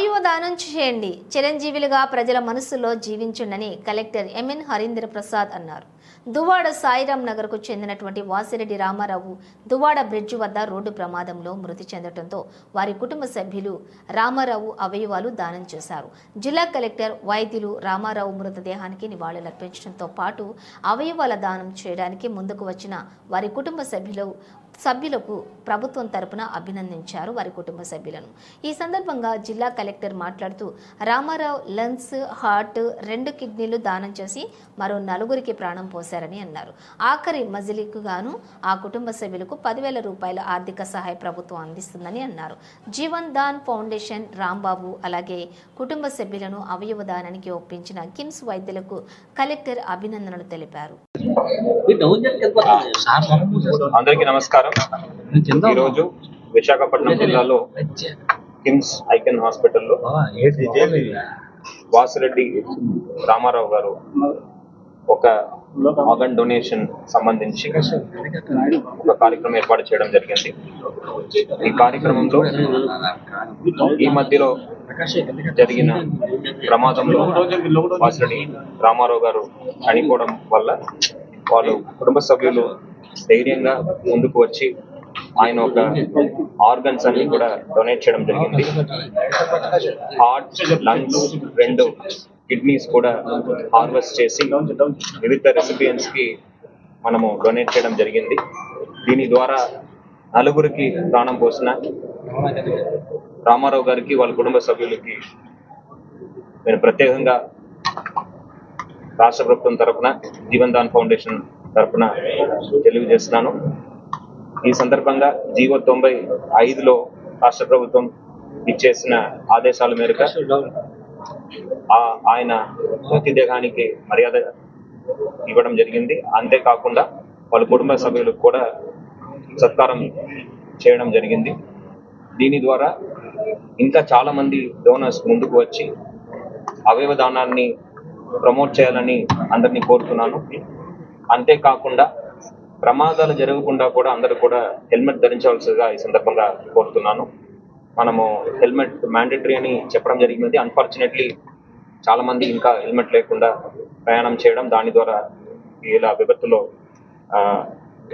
అవయవ దానం చేయండి. చిరంజీవులుగా ప్రజల మనస్సులో జీవించుండని collector M N Harindra Prasad అన్నారు. దువ్వాడ సాయిరాం నగర్కు చెందినటువంటి వాసిరెడ్డి రామారావు దువ్వాడ బ్రిడ్జ్ వద్ద రోడ్డు ప్రమాదంలో మృతి చెందడంతో వారి కుటుంబ సభ్యులు రామారావు అవయవాలు దానం చేశారు. జిల్లా కలెక్టర్ వైద్యులు రామారావు మృతదేహానికి నివాళులర్పించడంతో పాటు అవయవాల దానం చేయడానికి ముందుకు వచ్చిన వారి కుటుంబ సభ్యులు సభ్యులకు ప్రభుత్వం తరపున అభినందించారు వారి కుటుంబ సభ్యులను. ఈ సందర్భంగా జిల్లా కలెక్టర్ మాట్లాడుతూ రామారావు లంగ్స్ హార్ట్ రెండు కిడ్నీలు దానం చేసి మరో నలుగురికి ప్రాణం పోశారని అన్నారు. ఆఖరి మజిలీకు గాను ఆ కుటుంబ సభ్యులకు పదివేల రూపాయల ఆర్థిక సహాయ ప్రభుత్వం అందిస్తుందని అన్నారు. జీవన్ దాన్ ఫౌండేషన్ రాంబాబు అలాగే కుటుంబ సభ్యులను అవయవ దానానికి ఒప్పించిన కిమ్స్ వైద్యులకు కలెక్టర్ అభినందనలు తెలిపారు. అందరికీ నమస్కారం. ఈరోజు విశాఖపట్నం జిల్లాలో కిమ్స్ ఐకెన్ హాస్పిటల్లో వాసిరెడ్డి రామారావు గారు ఒక ఆర్గన్ డొనేషన్ సంబంధించి ఒక కార్యక్రమం ఏర్పాటు చేయడం జరిగింది. ఈ కార్యక్రమంలో ఈ మధ్యలో జరిగిన ప్రమాదంలో వాసిరెడ్డి రామారావు గారు చనిపోవడం వల్ల వాళ్ళు కుటుంబ సభ్యులు ధైర్యంగా ముందుకు వచ్చి ఆయన ఒక ఆర్గన్స్ అన్ని కూడా డొనేట్ చేయడం జరిగింది. హార్ట్ లంగ్స్ రెండు కిడ్నీస్ కూడా హార్వెస్ట్ చేసి వివిధ రెసిపియన్స్కి మనము డొనేట్ చేయడం జరిగింది. దీని ద్వారా నలుగురికి ప్రాణం పోసిన రామారావు గారికి వాళ్ళ కుటుంబ సభ్యులకి నేను ప్రత్యేకంగా రాష్ట్ర ప్రభుత్వం తరపున జీవన్ దాన్ ఫౌండేషన్ తరపున తెలియజేస్తున్నాను. ఈ సందర్భంగా జీవో తొంభై ఐదులో రాష్ట్ర ప్రభుత్వం ఇచ్చేసిన ఆదేశాల మేరకు ఆయన మృతదేహానికి మర్యాద ఇవ్వడం జరిగింది. అంతేకాకుండా వాళ్ళ కుటుంబ సభ్యులకు కూడా సత్కారం చేయడం జరిగింది. దీని ద్వారా ఇంకా చాలామంది డోనర్స్ ముందుకు వచ్చి అవయవ దానాన్ని ప్రమోట్ చేయాలని అందరినీ కోరుతున్నాను. అంతేకాకుండా ప్రమాదాలు జరగకుండా కూడా అందరూ కూడా హెల్మెట్ ధరించవలసిగా ఈ సందర్భంగా కోరుతున్నాను. మనము హెల్మెట్ మ్యాండేటరీ అని చెప్పడం జరిగింది. అన్ఫార్చునేట్లీ చాలా మంది ఇంకా హెల్మెట్ లేకుండా ప్రయాణం చేయడం దాని ద్వారా ఇలా విపత్తులో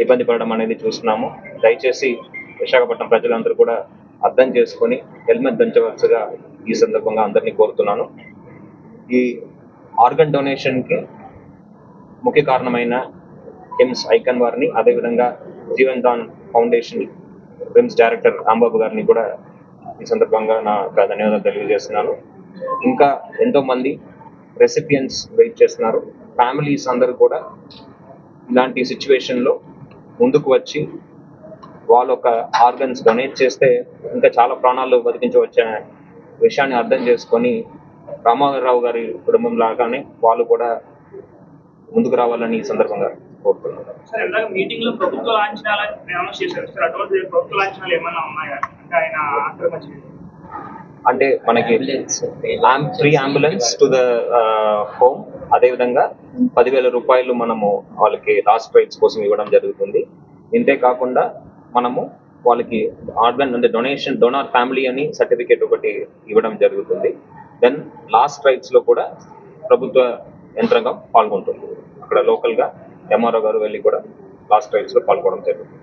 ఇబ్బంది పడడం అనేది చూస్తున్నాము. దయచేసి విశాఖపట్నం ప్రజలందరూ కూడా అర్థం చేసుకొని హెల్మెట్ ధరించవలసిగా ఈ సందర్భంగా అందరినీ కోరుతున్నాను. ఈ ఆర్గన్ డొనేషన్కి ముఖ్య కారణమైన కిమ్స్ ఐకన్ వారిని అదేవిధంగా Jeevan Daan foundation films director Rambabu గారిని కూడా ఈ సందర్భంగా నా ధన్యవాదాలు తెలియజేస్తున్నాను. ఇంకా ఎంతో మంది రెసిపియన్స్ వెయిట్ చేస్తున్నారు. ఫ్యామిలీస్ అందరూ కూడా ఇలాంటి సిచ్యువేషన్లో ముందుకు వచ్చి వాళ్ళ ఒక ఆర్గన్స్ డొనేట్ చేస్తే ఇంకా చాలా ప్రాణాలు బతికించవచ్చే విషయాన్ని అర్థం చేసుకొని రామారావు గారి కుటుంబం లాగానే వాళ్ళు కూడా ముందుకు రావాలని ఈ సందర్భంగా కోరుతున్నాను ప్రభుత్వ లాంఛనాలు ఏమైనా ఉన్నాయా? ఆయన అంటే మనకి free ambulance to the home అదే విధంగా పదివేల రూపాయలు మనము వాళ్ళకి లాస్ట్ రైట్స్ కోసం ఇవ్వడం జరుగుతుంది. ఇంతే కాకుండా మనము వాళ్ళకి ఆర్గన్ అంటే డొనేషన్ డొనార్ ఫ్యామిలీ అని సర్టిఫికేట్ ఒకటి ఇవ్వడం జరుగుతుంది. దెన్ లాస్ట్ రైట్స్లో కూడా ప్రభుత్వ యంత్రాంగం పాల్గొంటుంది. అక్కడ లోకల్గా ఎంఆర్ఓ గారు వెళ్ళి కూడా లాస్ట్ రైట్స్లో పాల్గొనడం జరుగుతుంది.